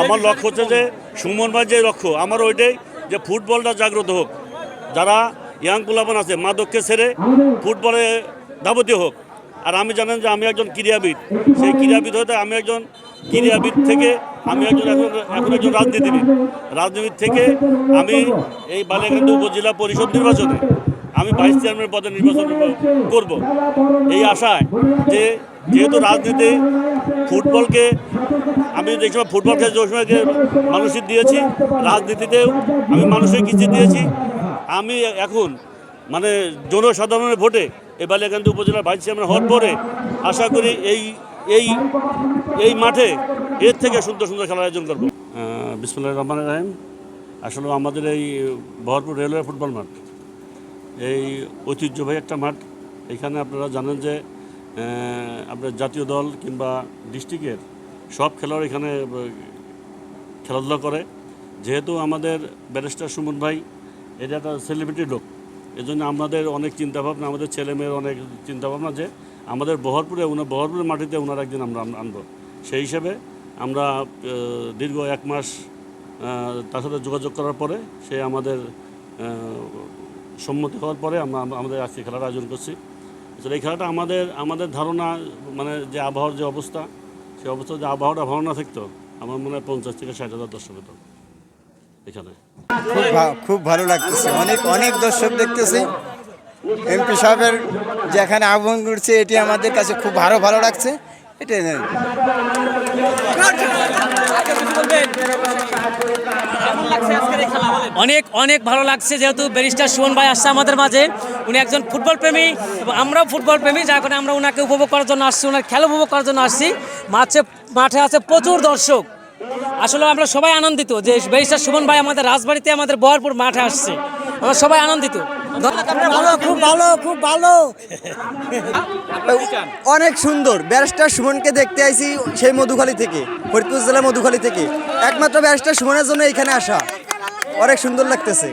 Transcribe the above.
আমার লক্ষ্য হচ্ছে যে সুমন ভাই যে লক্ষ্য আমার ওইটাই যে ফুটবলটা জাগ্রত হোক। যারা ইয়াং পোলাপান আছে মাদককে ছেড়ে ফুটবলে ধাবতি হোক। আর আমি জানেন যে আমি একজন ক্রীড়াবিদ। সেই ক্রীড়াবিদ হতে আমি একজন ক্রীড়াবিদ থেকে আমি একজন এখন এখন একজন রাজনীতিবিদ। রাজনীতিবিদ থেকে আমি এই বালিয়াকান্দি উপজেলা পরিষদ নির্বাচনে আমি ভাইস চেয়ারম্যান পদে নির্বাচন করব এই আশায় যে যেহেতু রাজনীতি ফুটবলকে, আমি যে সময় ফুটবল খেলছি, ওই সময় যে মানুষই দিয়েছি, রাজনীতিতেও আমি মানুষের কিছু দিয়েছি। আমি এখন মানে জনসাধারণের ভোটে এই বালিয়াকান্দি উপজেলার ভাইস চেয়ারম্যান হওয়ার পরে আশা করি এই এই এই মাঠে এর থেকে সুন্দর সুন্দর খেলার আয়োজন করব। বিসমুল্লাহ রহমান রাহিম। আসলে আমাদের এই বহরপুর রেলওয়ে ফুটবল মাঠ এই ঐতিহ্যবাহী একটা মাঠ। এখানে আপনারা জানেন যে আপনার জাতীয় দল কিংবা ডিস্ট্রিক্টের সব খেলোয়াড় এখানে খেলাধুলা করে। যেহেতু আমাদের ব্যারিস্টার সুমন ভাই, এটা একটা সেলিব্রিটি লোক। এজন্য আমাদের অনেক চিন্তাভাবনা, আমাদের ছেলেমেয়ের অনেক চিন্তাভাবনা যে, আমাদের বহরপুরে উনার বহরপুরের মাটিতে ওনার একদিন আমরা আন- আনব। সেই হিসেবে আমরা দীর্ঘ এক মাস তার সাথে যোগাযোগ করার পরে সে আমাদের সম্মতি হওয়ার পরে আমরা আমাদের আজকে খেলার আয়োজন করছি। আসলে এই খেলাটা আমাদের আমাদের ধারণা মানে যে আবহাওয়ার যে অবস্থা সেই অবস্থা যে আবহাওয়াটা ভালো না থাকতো, আমার মনে হয় পঞ্চাশ থেকে ষাট হাজার দর্শক হতো এখানে। খুব ভালো লাগতেছে। অনেক অনেক দর্শক দেখতেছি। এমপি সাহেবের যেখানে আহ্বান করছে, এটি আমাদের কাছে খুব ভালো ভালো লাগছে। এটাই। অনেক অনেক ভালো লাগছে যেহেতু ব্যারিস্টার সুমন ভাই আসছে আমাদের মাঝে। উনি একজন ফুটবল প্রেমী এবং আমরাও ফুটবল প্রেমী যার কারণে আমরা ওনাকে উপভোগ করার জন্য আসছি ওনার খেলা উপভোগ করার জন্য আসছি। মাঠে মাঠে আছে প্রচুর দর্শক। আসলে আমরা সবাই আনন্দিত যে ব্যারিস্টার সুমন ভাই আমাদের রাজবাড়িতে আমাদের বহরপুর মাঠে আসছে। আমরা সবাই আনন্দিত। ভালো খুব ভালো খুব ভালো। অনেক সুন্দর। ব্যারিস্টার সুমনকে দেখতে আইছি সেই মধুখালী থেকে ফরিদপুর জেলার মধুখালী থেকে। একমাত্র ব্যারিস্টার শোনার জন্য এখানে আসা। অনেক সুন্দর লাগতেছে।